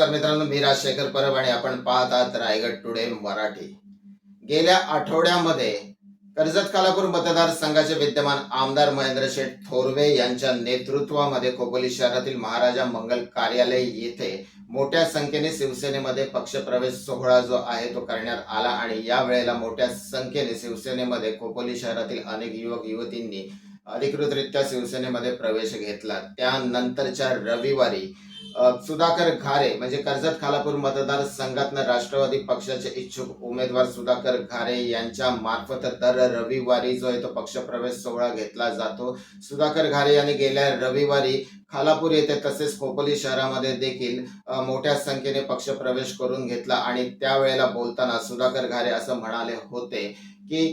नमस्कार मित्रांनो मी राजशेखर परब आणि आपण पाहत आहात रायगड टुडे मराठी. गेल्या आठवड्यामध्ये कर्जत कालापूर मतदारसंघाचे विद्यमान आमदार महेंद्र शेठ थोरवे यांच्या नेतृत्वामध्ये खोपोली शहरातील महाराजा मंगल कार्यालय येथे मोठ्या संख्येने शिवसेनेमध्ये पक्षप्रवेश सोहळा जो आहे तो करण्यात आला आणि या वेळेला मोठ्या संख्येने शिवसेनेमध्ये खोपोली शहरातील अनेक युवक युवतींनी अधिकृतरित्या शिवसेनेमध्ये प्रवेश घेतला. त्यानंतरच्या रविवारी सुधाकर घारे म्हणजे कर्जत खालापूर मतदारसंघातनं राष्ट्रवादी पक्षाचे इच्छुक उमेदवार सुधाकर घारे यांच्या मार्फत दर रविवारी जो आहे तो पक्षप्रवेश सोहळा घेतला जातो. सुधाकर घारे यांनी गेल्या रविवारी खालापूर येथे तसेच खोपोली शहरामध्ये देखील मोठ्या संख्येने पक्षप्रवेश करून घेतला आणि त्यावेळेला बोलताना सुधाकर घारे असं म्हणाले होते की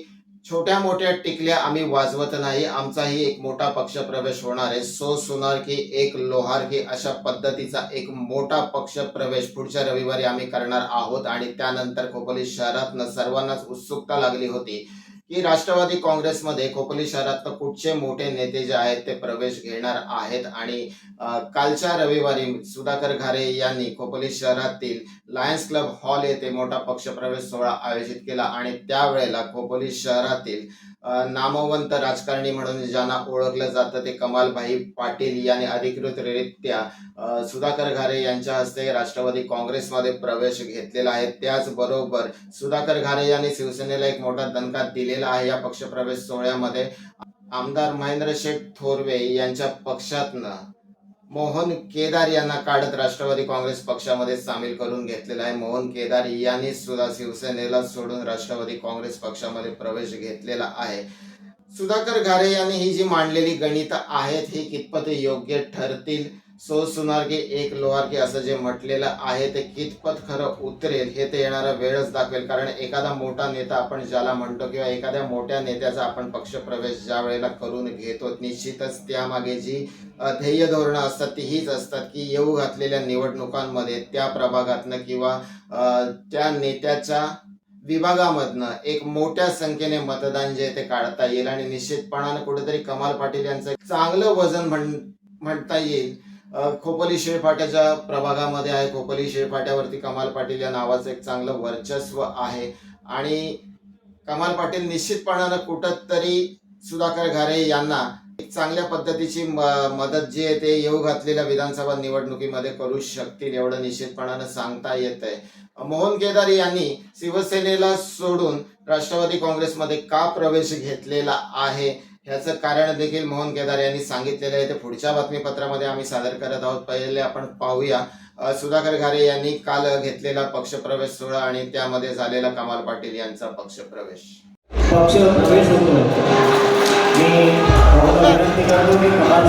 छोट्या मोठ्या टिकल्या आम्ही वाजवत नाही. आमचाही एक मोठा पक्ष प्रवेश होणार आहे. सो सोनार की एक लोहार की अशा पद्धतीचा एक मोठा पक्ष प्रवेश पुढच्या रविवारी आम्ही करणार आहोत. आणि त्यानंतर खोपोली शहरातनं सर्वांनाच उत्सुकता लागली होती. की राष्ट्रवादी काँग्रेसमध्ये खोपोली शहरातलं कुठचे मोठे नेते जे आहेत ते प्रवेश घेणार आहेत आणि कालच्या रविवारी सुधाकर घारे यांनी खोपोली शहरातील लायन्स क्लब हॉल येथे मोठा पक्षप्रवेश सोहळा आयोजित केला आणि त्यावेळेला खोपोली शहरातील नामवंत राजकारणी म्हणून ज्यांना ओळखलं जातं ते कमालभाई पाटील यांनी अधिकृतरित्या सुधाकर घारे यांच्या हस्ते राष्ट्रवादी काँग्रेसमध्ये प्रवेश घेतलेला आहे. त्याचबरोबर सुधाकर घारे यांनी शिवसेनेला एक मोठा दणका दिलेला आहे. या पक्षप्रवेश सोहळ्यामध्ये आमदार महेंद्र शेठ थोरवे यांच्या पक्षातनं मोहन केदार यांना काढत राष्ट्रवादी काँग्रेस पक्षामध्ये सामील करून घेतलेला आहे. मोहन केदार यांनी सुद्धा शिवसेनेला सोडून राष्ट्रवादी काँग्रेस पक्षामध्ये प्रवेश घेतलेला आहे. सुधाकर घारे यांनी ही जी मांडलेली गणित आहेत ही कितपत योग्य ठरतील? सो सुनार की एक लोहार की असं जे म्हटलेलं आहे ते कितपत खरं उतरेल हे ते येणारा वेळच दाखवेल. कारण एखादा मोठा नेता आपण ज्याला म्हणतो किंवा एखाद्या मोठ्या नेत्याचा आपण पक्षप्रवेश ज्या वेळेला करून घेतो निश्चितच त्यामागे जी ध्येय धोरणं असतात ती हीच असतात की येऊ घातलेल्या निवडणुकांमध्ये त्या प्रभागातनं किंवा त्या नेत्याच्या विभागामधनं एक मोठ्या संख्येने मतदान जे ते काढता येईल. आणि निश्चितपणानं कुठेतरी कमाल पाटील यांचं चांगलं वजन म्हण म्हणता येईल. खोपोली शेळफाट्याच्या प्रभागामध्ये आहे. खोपोली शेळफाट्यावरती कमाल पाटील या नावाचं एक चांगलं वर्चस्व आहे. आणि कमाल पाटील निश्चितपणानं कुठंतरी सुधाकर घारे यांना एक चांगल्या पद्धतीची म- मदत जी आहे ते येऊ घातलेल्या विधानसभा निवडणुकीमध्ये करू शकतील एवढं निश्चितपणानं सांगता येत आहे मोहन केदार यांनी शिवसेनेला सोडून राष्ट्रवादी काँग्रेसमध्ये का प्रवेश घेतलेला आहे? ह्याचं कारण देखील मोहन केदार यांनी सांगितलेलं आहे. ते पुढच्या बातमीपत्रामध्ये आम्ही सादर करत आहोत. पहिले आपण पाहूया. सुधाकर घारे यांनी काल घेतलेला पक्षप्रवेश सोहळा आणि त्यामध्ये झालेला कमाल पाटील यांचा पक्षप्रवेश. पक्षप्रवेश होतो. मी विनंती करतो की कमाल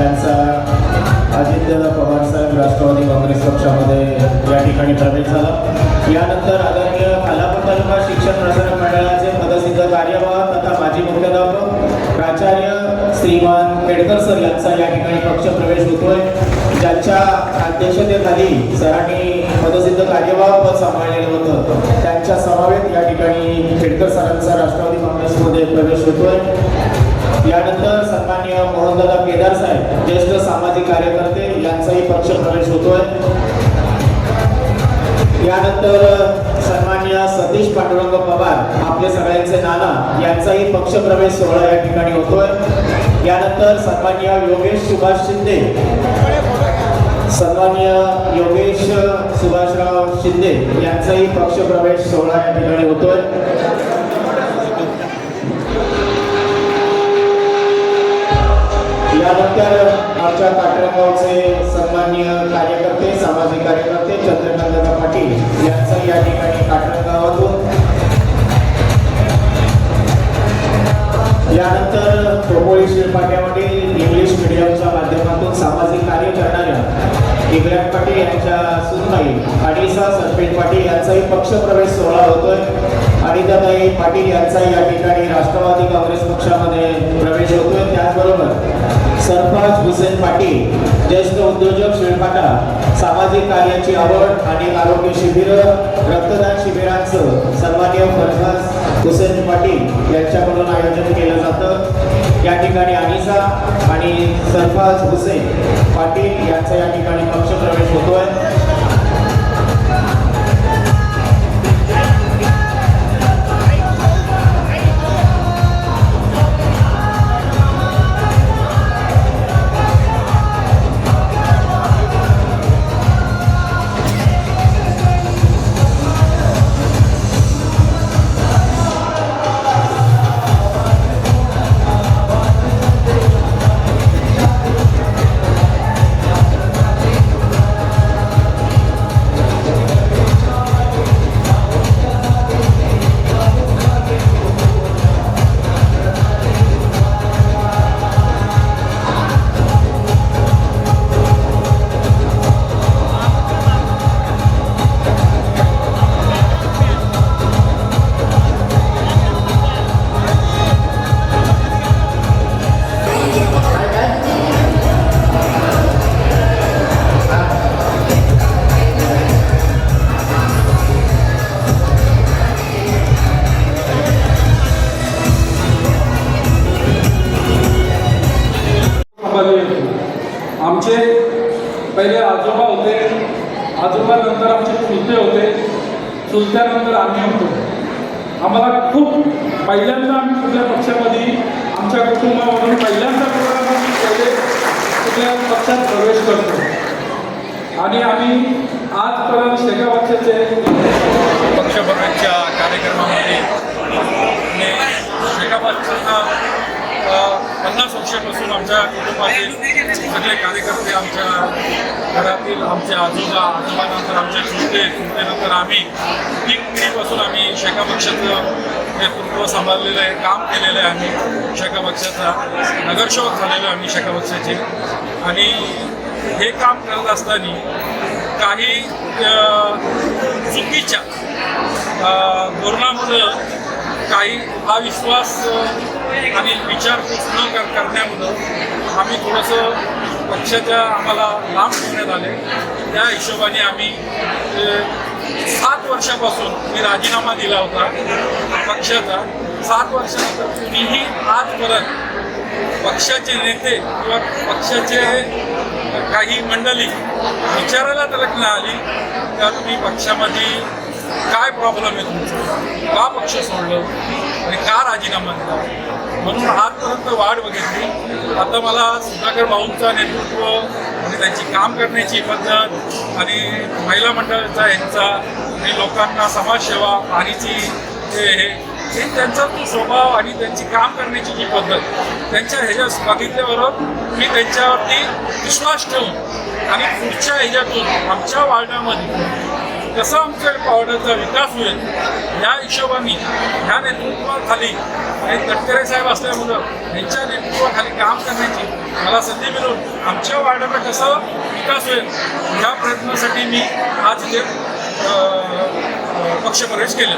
यांचा आदित्य पवार साहेब राष्ट्रवादी काँग्रेस पक्षामध्ये या ठिकाणी प्रवेश झाला. यानंतर आदरणीय खालापूर तालुका शिक्षण प्रसारक मंडळाचे पदसिद्ध कार्यवाह तथा माजी मुख्याध्यापक प्राचार्य श्रीमान केडकर सर यांचा या ठिकाणी पक्षप्रवेश होतोय. ज्यांच्या अध्यक्षतेखाली सरांनी पदसिद्ध कार्यवाह पद सांभाळलेलं होतं त्यांच्या समावेत या ठिकाणी केडकर सरांचा राष्ट्रवादी काँग्रेसमध्ये प्रवेश होतोय. यानंतर सन्मान्य मोहनदादा केदार साहेब ज्येष्ठ सामाजिक कार्यकर्ते यांचाही पक्ष प्रवेश होतोय. यानंतर सन्मान्य सतीश पांडुरंग पवार आपले सगळ्यांचे नाना यांचाही पक्ष प्रवेश सोहळा या ठिकाणी होतोय. यानंतर सन्मान्य योगेश सुभाष शिंदे. सन्मान्य योगेश सुभाषराव शिंदे यांचाही पक्ष प्रवेश सोहळा या ठिकाणी होतोय. यानंतर आमच्या काटरगावचे सन्माननीय कार्यकर्ते सामाजिक कार्यकर्ते चंद्रकांतदादा पाटील यांचं या ठिकाणी काटरगावातून यानंतर टोपोळी शिरपाट्यामधील इंग्लिश मीडियमच्या माध्यमातून सामाजिक कार्य करणाऱ्या इब्राहिम पाटील यांच्या सुनबाई अनिसा सरपेट पाटील यांचाही पक्षप्रवेश सोहळा होतोय. अनिताताई पाटील यांचा या ठिकाणी राष्ट्रवादी काँग्रेस पक्षामध्ये प्रवेश होतोय. सरफराज हुसेन पाटील ज्येष्ठ उद्योजक शिळपाटा सामाजिक कार्याची आवड आणि आरोग्य शिबिर रक्तदान शिबिरांचं सन्मान्य फरफाज हुसेन पाटील यांच्याकडून आयोजन केलं जातं. या ठिकाणी अनिसा आणि सरफराज हुसेन पाटील यांचा या ठिकाणी पक्षप्रवेश होतोय. पहिले आजोबा होते आजोबानंतर आमचे चुलते होते. चुलत्यानंतर आम्ही होतो. आम्हाला खूप पहिल्यांदा आम्ही कुठल्या पक्षामध्ये आमच्या कुटुंबामधून पहिल्यांदा पहिले कुठल्या पक्षात प्रवेश करतो. आणि आम्ही आजपर्यंत शेका पक्षाचे पक्षप्रवेशच्या कार्यक्रमामध्ये आणि पन्नास वर्षापासून आमच्या कुटुंबातील सगळे कार्यकर्ते आमच्या घरातील आमचे आजोबा आजोबानंतर आमचे चुलते चुलतेनंतर आम्ही तीन पिढीपासून आम्ही शेका पक्षाचं नेतृत्व सांभाळलेलं आहे काम केलेलं आहे आम्ही. शेका पक्षाचा नगरसेवक झालेलो आम्ही शेका पक्षाचे. आणि हे काम करत असताना काही चुकीच्या धोरणामुळं काही अविश्वास आणि विचारपूस न कर करण्यामुळं आम्ही थोडंसं पक्षाच्या आम्हाला लांब ठेवण्यात आले. त्या हिशोबाने आम्ही सात वर्षापासून मी राजीनामा दिला होता पक्षाचा. सात वर्षानंतर कुणीही आजपर्यंत पक्षाचे नेते किंवा पक्षाचे काही मंडळी विचारायला तलक नाही आली का तुम्ही पक्षामध्ये काय प्रॉब्लेम आहे तुमचा? का पक्ष सोडलं? आणि का राजीनामा दिला? म्हणून आजपर्यंत वाढ बघितली. आता मला सुधाकर भाऊंचा नेतृत्व आणि त्यांची काम करण्याची पद्धत आणि महिला मंडळाचा यांचा आणि लोकांना समाजसेवा पाणीची जे हे हे त्यांचा तो स्वभाव आणि त्यांची काम करण्याची जी पद्धत त्यांच्या ह्याच्या बघितल्यावर मी त्यांच्यावरती विश्वास ठेवून आणि पुढच्या ह्याच्यातून आमच्या वार्डामध्ये कसं आमच्या पावडरचा विकास होईल या हिशोबाने ह्या नेतृत्वाखाली आणि तटकरे साहेब असल्यामुळं यांच्या नेतृत्वाखाली काम करण्याची मला संधी मिळून आमच्या वार्डाचा कसं विकास होईल ह्या प्रयत्नासाठी मी आज इथे पक्ष अ, पक्षप्रवेश केला